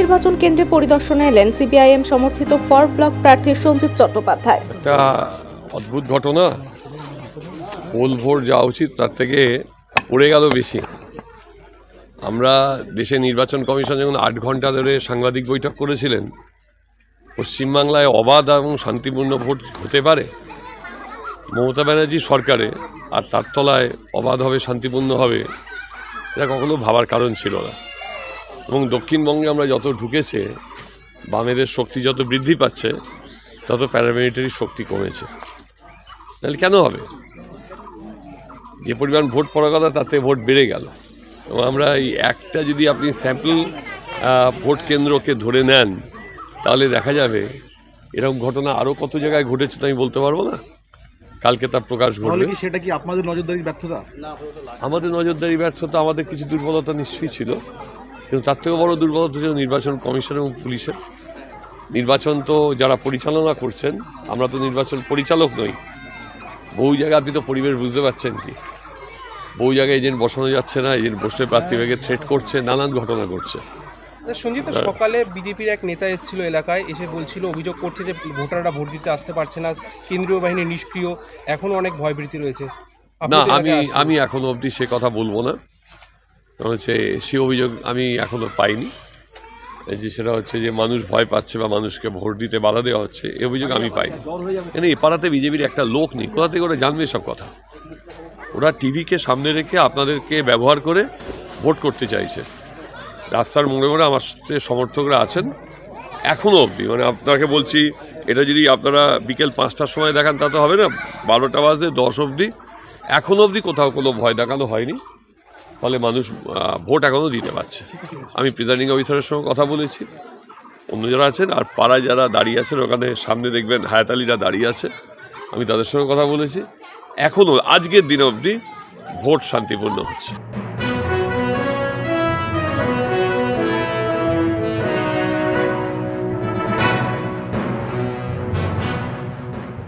নির্বাচন কেন্দ্রে পরিদর্শনে এলেন সিপিআইএম সমর্থিত ফর ব্লক প্রার্থী সঞ্জীব চট্টোপাধ্যায়। একটা অদ্ভুত ঘটনা। পোল ভোট যাওয়া উচিত, তার থেকে পড়ে গেল বেশি। আমরা দেশে নির্বাচন কমিশন যখন আট ঘণ্টা ধরে সাংবাদিক বৈঠক করেছিলেন, পশ্চিমবাংলায় অবাধ এবং শান্তিপূর্ণ ভোট হতে পারে। মমতা ব্যানার্জি সরকারে, আর তার তলায় অবাধ হবে, শান্তিপূর্ণ হবে, এটা কখনো ভাবার কারণ ছিল না। এবং দক্ষিণবঙ্গে আমরা যত ঢুকেছে বামেদের শক্তি যত বৃদ্ধি পাচ্ছে তত প্যারামিলিটারি শক্তি কমেছে। তাহলে কেন হবে? যে পরিমাণ ভোট পড়ার কথা তাতে ভোট বেড়ে গেল। এবং আমরা এই একটা যদি আপনি স্যাম্পল ভোট কেন্দ্রকে ধরে নেন তাহলে দেখা যাবে এরকম ঘটনা আরও কত জায়গায় ঘটেছে তো আমি বলতে পারব না। কালকে তার প্রকাশ ঘটবে। সেটা কি আপনাদের নজরদারির ব্যর্থতা? আমাদের নজরদারি ব্যর্থতা আমাদের কিছু দুর্বলতা নিশ্চয়ই ছিল। কিন্তু তার থেকেও বড় দুর্বলতা ছিল নির্বাচন কমিশন এবং পুলিশের। নির্বাচন তো যারা পরিচালনা করছেন আমরা তো নির্বাচন পরিচালক নই। বহু জায়গায় আপনি তো পরিবেশ বুঝতে পারছেন কি? বহু জায়গায় এজেন্ট বসানো যাচ্ছে না এজেন্ট বসলে প্রার্থীভাগে থ্রেট করছে নানান ঘটনা ঘটছে। সঞ্জিত সকালে বিজেপির এক নেতা এসেছিল এলাকায় এসে বলছিল অভিযোগ করছে যে ভোটাররা ভোট দিতে আসতে পারছে না কেন্দ্রীয় বাহিনী নিষ্ক্রিয় এখনও অনেক ভয়ভীতি রয়েছে। না আমি। আমি এখনও অবধি সে কথা বলব না। হচ্ছে সে অভিযোগ আমি এখনও পাইনি। যে সেটা হচ্ছে যে মানুষ ভয় পাচ্ছে বা মানুষকে ভোট দিতে বাধা দেওয়া হচ্ছে এই অভিযোগ আমি পাইনি। কেন এ পাড়াতে বিজেপির একটা লোক নেই, কোথা থেকে ওরা জানবে সব কথা? ওরা টিভিকে সামনে রেখে আপনাদেরকে ব্যবহার করে ভোট করতে চাইছে। রাস্তার মোড়ে মোড়ে আমার সাথে সমর্থকরা আছেন এখনও অবধি। মানে আপনাকে বলছি, এটা যদি আপনারা বিকেল পাঁচটার সময় দেখান, তা তো হবে না। বারোটা বাজে, দশ অবধি। এখনও অবধি কোথাও কোনো ভয় দেখানো হয়নি। ফলে মানুষ ভোট এখনও দিতে পারছে। আমি প্রিজাইডিং অফিসারের সঙ্গে কথা বলেছি। অন্য যারা আছেন আর পাড়ায় যারা দাঁড়িয়ে আছেন, ওখানে সামনে দেখবেন হায়াতালিরা দাঁড়িয়ে আছে। আমি তাদের সঙ্গে কথা বলেছি। এখনও আজকের দিন অবধি ভোট শান্তিপূর্ণ হচ্ছে।